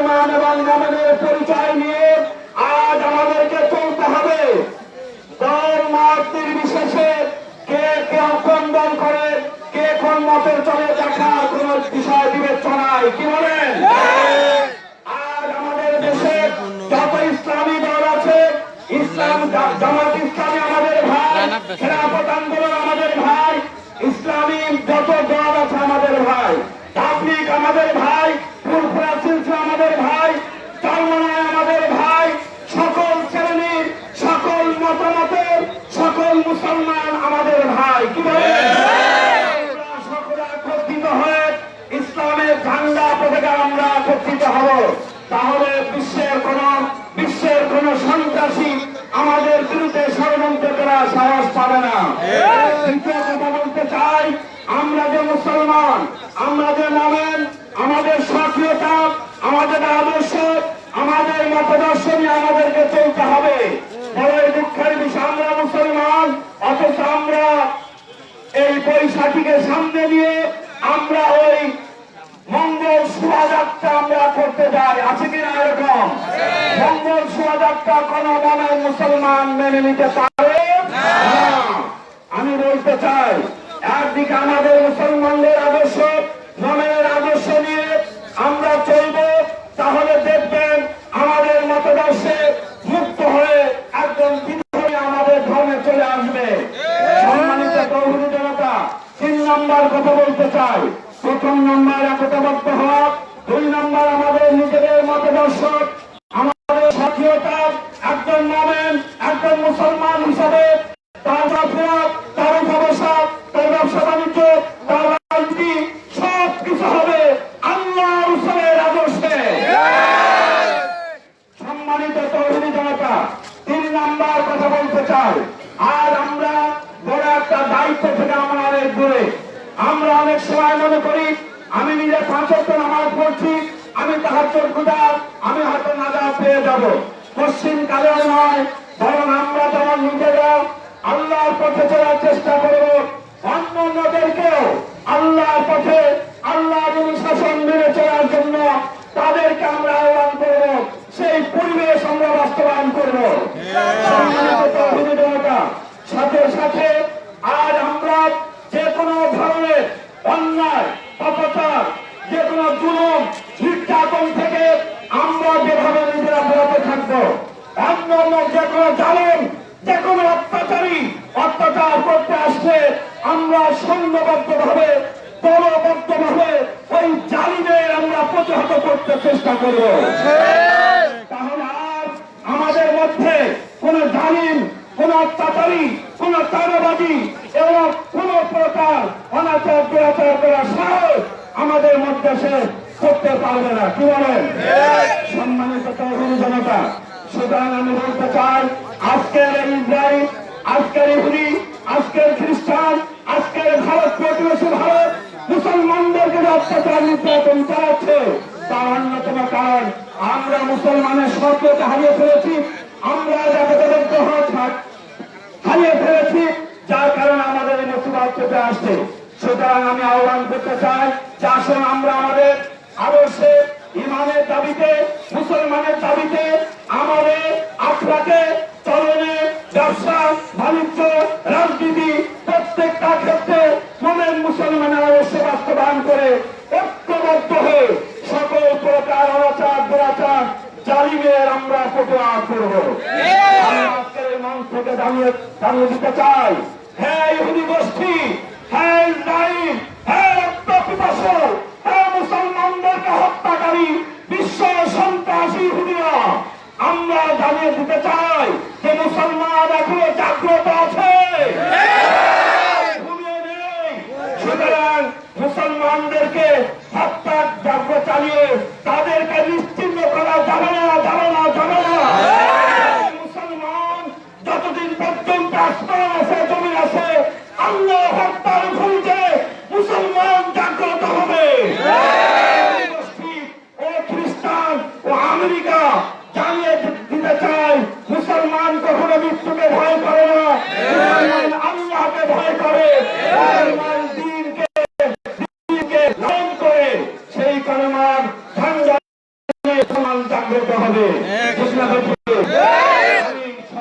মুসলমান এবং মোমেনের পরিচয় নিয়ে আজ আমাদেরকে চলতে হবে। দল মত নির্বিশেষে কে কে দল করে, কে কোন মতের চলে দেখার কোন বিষয় বিবেচনায়। কি বলেন? আজ আমাদের দেশে যত ইসলামী দল আছে, ইসলাম জামাত ইসলামী আমাদের ভাই, খেলাফত আন্দোলন আমাদের ভাই, ইসলামী যত দল আছে আমাদের ভাই, তাবলিগ আমাদের ভাই ফুলফুরা সিলসিলা আমাদের ভাই চরমনায় আমাদের ভাই সকল শ্রেণির সকল মতামতের সকল মুসলমান আমাদের ভাই কি বলেন আমরা সকলে একত্রিত হয়ে ইসলামের ঝান্ডা পতাকা আমরা একত্রিত হব তাহলে বিশ্বের কোন বিশ্বের কোন সন্ত্রাসী আমাদের বিরুদ্ধে ষড়যন্ত্র করার সাহস পাবে না। কথা বলতে চাই, আমরা যে মুসলমান, আমরা যে নামেন আমাদের সক্রিয়তা আমাদের আদর্শ, আমাদের মতাদর্শ নিয়ে আমাদেরকে চলতে হবে। বড়ই দুঃখের বিষয়, আমরা মুসলমান, অথচ আমরা এই বৈশাখীকে সামনে নিয়ে আমরা ওই মঙ্গল শোভাযাত্রা আমরা করতে যাই। আছে কিনা এরকম? মঙ্গল শোভাযাত্রা কোন মনের মুসলমান মেনে নিতে পারে? আমি বলতে চাই একদিকে আমাদের মুসলমানদের আদর্শ মনের আদর্শ নিয়ে আমরা চলব তাহলে দেখবেন আমাদের মতদর্শে মুক্ত হয়ে একজন বিধর্মী আমাদের ধর্মে চলে আসবে। সম্মানিত তৌহিদি জনতা তিন নম্বর কথা বলতে চাই প্রথম নম্বর একতাবদ্ধ হওয়া দুই নম্বর আমাদের নিজেদের মতদর্শ আমাদের সক্রিয়তা একজন নামেন একজন মুসলমান হিসাবে তার সব কিছু হবে আল্লাহ তিন নাম্বার কথা বলতে চাই। আর আমরা বড় একটা দায়িত্ব থেকে আমরা অনেক সময় মনে করি, আমি নিজে পাঁচত্ব নামাজ পড়ছি, আমি তাহার খুদার আমি হয়তো নাজা পেয়ে যাব। পশ্চিম কালেও নয়, বরং আমরা যেমন নিজেরা আল্লাহর পথে চলার চেষ্টা করব, অন্য অন্যদেরকেও আল্লাহর পথে আল্লাহ শাসন মেনে চলার জন্য তাদেরকে আমরা আহ্বান করব সেই পরিবেশ আমরা বাস্তবায়ন করব সম্মানিত তৌহিদি জনতা, সাথে সাথে আজ আমরা যে কোনো ধরনের অন্যায় অপচার যে কোনো জুলুম নির্যাতন থেকে আমরা যেভাবে নিজেরা বেরোতে থাকব অন্য অন্য যে কোনো জালেন যে কোনো অত্যাচারী অত্যাচার করতে আসলে আমরা সৈন্যবদ্ধ ভাবে দলবদ্ধ ভাবে ওই জালিমের আমরা প্রতিহত করতে চেষ্টা করব। তাহলে আর আমাদের মধ্যে কোন জালিম, কোন অত্যাচারী, কোন চাঁদাবাজি এবং কোন প্রকার অনাচার, দুরাচার করার সাহস আমাদের মধ্যে সে করতে পারবে না। কি বলেন? সম্মানিত তহবিল জনতা, সুতরাং আমি বলতে চাই, আজকের এই ইসরায়েল আজকের ইহুদি, আজকের খ্রিস্টান আজকের ভারত প্রতিবেশী ভারত, মুসলমানদেরকে যে অত্যাচার নির্যাতন চালাচ্ছে, তার অন্যতম কারণ, আমরা মুসলমানের সত্যকে হারিয়ে ফেলেছি, আমরা জাগতবদ্ধ হওয়া থাক হারিয়ে ফেলেছি, যার কারণে আমাদের এই মুসিবত চেপে আসছে। সুতরাং আমি আহ্বান করতে চাই, যে আসুন আমরা আমাদের আদর্শে, ইমানের দাবিতে, মুসলমানের দাবিতে সকল প্রকার অনাচার দুরাচার জালিমের আমরা প্রতিবাদ করব। আজকের এই মঞ্চ থেকে জানিয়ে জানিয়ে দিতে চাই হ্যাঁ ইহুদি গোষ্ঠী হ্যাঁ ইসরায়েল হ্যাঁ রক্তপিপাস হ্যাঁ মুসলমানদেরকে হত্যাকারী বিশ্ব সন্ত্রাসী ইহুদিরা আমরা জানিয়ে দিতে চাই যে মুসলমান এখনও জাগ্রত আছে। সুতরাং মুসলমানদেরকে খ্রিস্টান আমেরিকা জানিয়ে দিতে চাই মুসলমান কখনো মৃত্যুকে ভয় করে না, মুসলমান আল্লাহকে ভয় করে মুসলমান দিনকে দিনকে লালন করে সেই কলমার ঝান্ডা নিয়ে সমান জাগ্রত হবে ঠিক না বেঠিক? আমি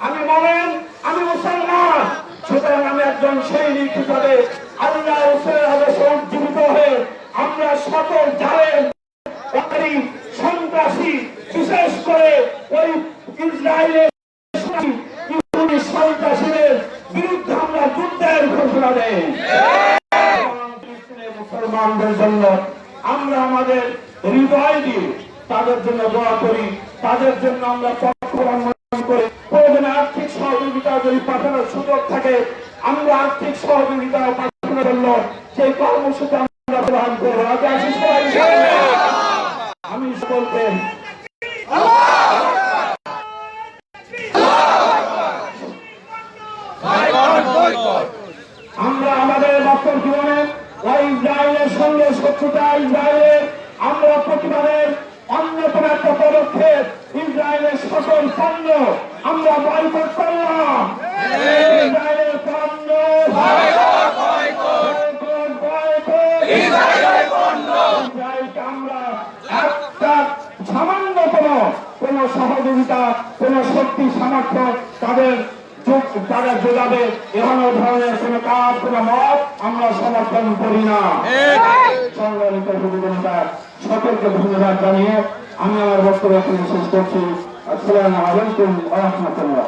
আমি বলেন আমি মুসলমান। সুতরাং আমি একজন সৈনিক হিসাবে আল্লাহ হয়ে আমরা সকল অকারী, সন্ত্রাসী বিশেষ করে ওই ইসরায়েলের সন্ত্রাসীদের বিরুদ্ধে আমরা যুদ্ধের ঘোষণা ফিলিস্তিনের মুসলমানদের জন্য আমরা আমাদের হৃদয় দিয়ে তাদের জন্য দোয়া করি তাদের জন্য আমরা পক্ষ করে যদি পাঠানোর সুযোগ থাকে, আমরা আর্থিক সহযোগিতা পাঠানোর জন্য সেই কর্মসূচি আমরা গ্রহণ করব। আমি বলতে আমরা আমাদের বক্তব্য জীবনে ইসরায়েলের সঙ্গে শত্রুতা, ইসরায়েলের আমরা প্রতিবাদের অন্যতম একটা পদক্ষেপ ইসরায়েলের সকল পণ্য আমরা বয়কট করলাম। ইসরায়েলের পণ্য একটা সামান্যতম কোন সহযোগিতা কোন শক্তি সামর্থ্য তাদের তারা যোগাবে এমন ধরনের কোন কাজ কোন মত আমরা সমর্থন করি না। সংগ্রামিত সুবিধা সকলকে ধন্যবাদ জানিয়ে আমি আমার বক্তব্য এখানে শেষ করছি। আসসালামু আলাইকুম রহমতুল্লাহ।